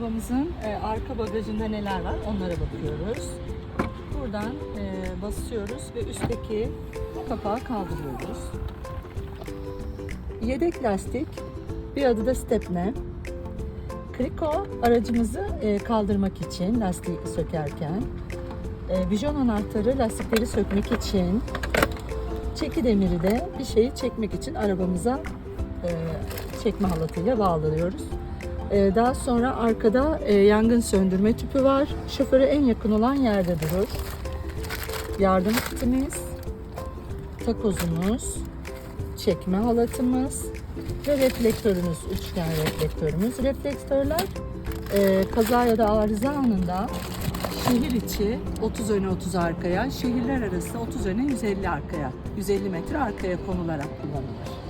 Arabamızın e, arka bagajında neler var onlara bakıyoruz. Buradan e, basıyoruz ve üstteki kapağı kaldırıyoruz. Yedek lastik, bir adı da stepne. Kriko aracımızı e, kaldırmak için lastiği sökerken. E, vijon anahtarı lastikleri sökmek için. Çeki demiri de bir şeyi çekmek için arabamıza e, çekme halatıyla bağlıyoruz. E, daha sonra arkada e, yangın söndürme tüpü var. Şoföre en yakın olan yerde durur. Yardım kitimiz, takozumuz, çekme halatımız ve reflektörümüz, üçgen reflektörümüz. Reflektörler e, kaza ya da arıza anında şehir içi 30 öne 30 arkaya, şehirler arası 30 öne 150 arkaya, 150 metre arkaya konularak kullanılır.